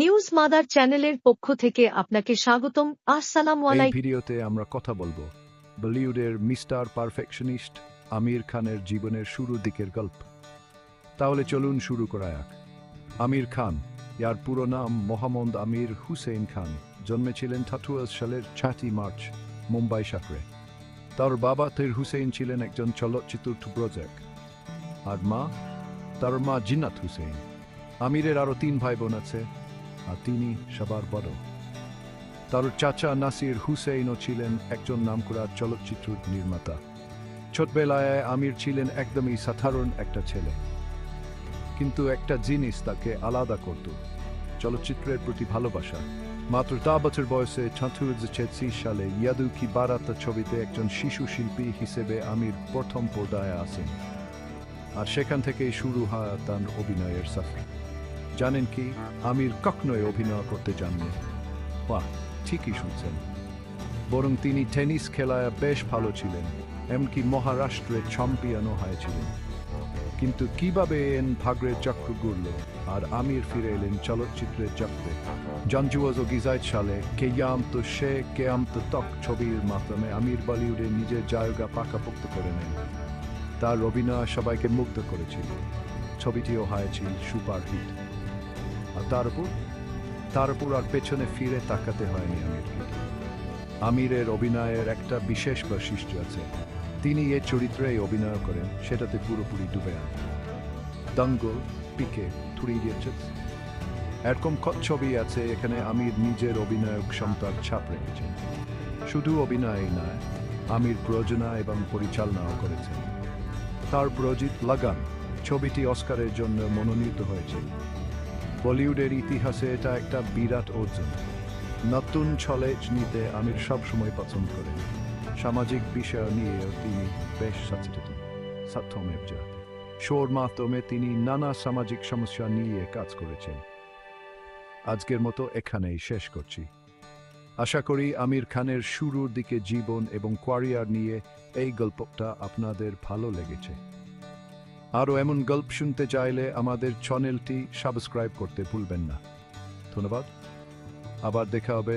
News mother চ্যানেলের পক্ষ থেকে আপনাকে স্বাগতম। আসসালামু এই ভিডিওতে আমরা কথা বলব বলিউডের মিস্টার পারফেকশনিস্ট আমির খানের জীবনের শুরুর দিকের গল্প। তাহলে চলুন শুরু করা যাক। আমির খান ইয়ার পুরো নাম মোহাম্মদ আমির হুসেন খান জন্মেছিলেন থাটুয়াস সালের ছাতি মার্চ মুম্বাই সাকরে তার বাবা তের হুসেন ছিলেন একজন চলচ্চিত্র প্রজেক্ট আর মা তার মা জিন্নাত হুসেন আমিরের আরও তিন ভাই বোন আছে আর তিনি সবার বড়। তার চাচা নাসির হুসেইনও ছিলেন একজন নামকরা চলচ্চিত্র নির্মাতা। ছোটবেলায় আমির ছিলেন একদমই সাধারণ একটা ছেলে। কিন্তু একটা জিনিস তাকে আলাদা করত, চলচ্চিত্রের প্রতি ভালোবাসা। মাত্র তা বছর বয়সে ছেত্রিশ সালে ইয়াদু কি বারাত ছবিতে একজন শিশু শিল্পী হিসেবে আমির প্রথম পর্দায় আসেন। আর সেখান থেকেই শুরু হয় তার অভিনয়ের সফর। জানেন কি? আমির কখনোই অভিনয় করতে জাননি বাহ, ঠিকই শুনছেন। বরং তিনি টেনিস খেলায় বেশ ভালো ছিলেন, এমনকি মহারাষ্ট্রে চ্যাম্পিয়নও হয়েছিলেন। কিন্তু কীভাবে এন ভাগ্রের চক্র ঘুরল আর আমির ফিরে এলেন চলচ্চিত্রের চক্রে? জঞ্জুয়াজ ও গিজাইট সালে কেয়াম তো সে কেয়াম তো তক ছবির মাধ্যমে আমির বলিউডে নিজের জায়গা পাকাপোক্ত করে নেন। তার অভিনয় সবাইকে মুগ্ধ করেছিল। ছবিটিও হয়েছিল সুপারহিট। আর তার উপর আর পেছনে ফিরে তাকাতে হয়নি আমিরকে। আমিরের অভিনয়ের একটা বিশেষ বৈশিষ্ট্য আছে। তিনি এ অভিনয় করেন, সেটাতে পুরোপুরি ডুবে দঙ্গল, পিকে, থ্রি ইডিয়টস এরকম কত ছবি আছে এখানে আমির নিজের অভিনয় ক্ষমতার ছাপ রেখেছেন। শুধু অভিনয়ই নয়, আমির প্রযোজনা এবং পরিচালনাও করেছেন। তার প্রযোজিত লাগান ছবিটি অস্কারের জন্য মনোনীত হয়েছে। বলিউডের ইতিহাসে এটা একটা বিরাট অর্জন। নতুন ছলে নিতে আমির সবসময় পছন্দ করেন। সামাজিক বিষয় নিয়ে তিনি বেশ সচেতন সত্যমেব জয়তে শোর মাধ্যমে তিনি নানা সামাজিক সমস্যা নিয়ে কাজ করেছেন। আজকের মতো এখানেই শেষ করছি। আশা করি আমির খানের শুরুর দিকে জীবন এবং কোয়ারিয়ার নিয়ে এই গল্পটা আপনাদের ভালো লেগেছে। আরও এমন গল্প শুনতে চাইলে আমাদের চ্যানেলটি সাবস্ক্রাইব করতে ভুলবেন না। ধন্যবাদ। আবার দেখা হবে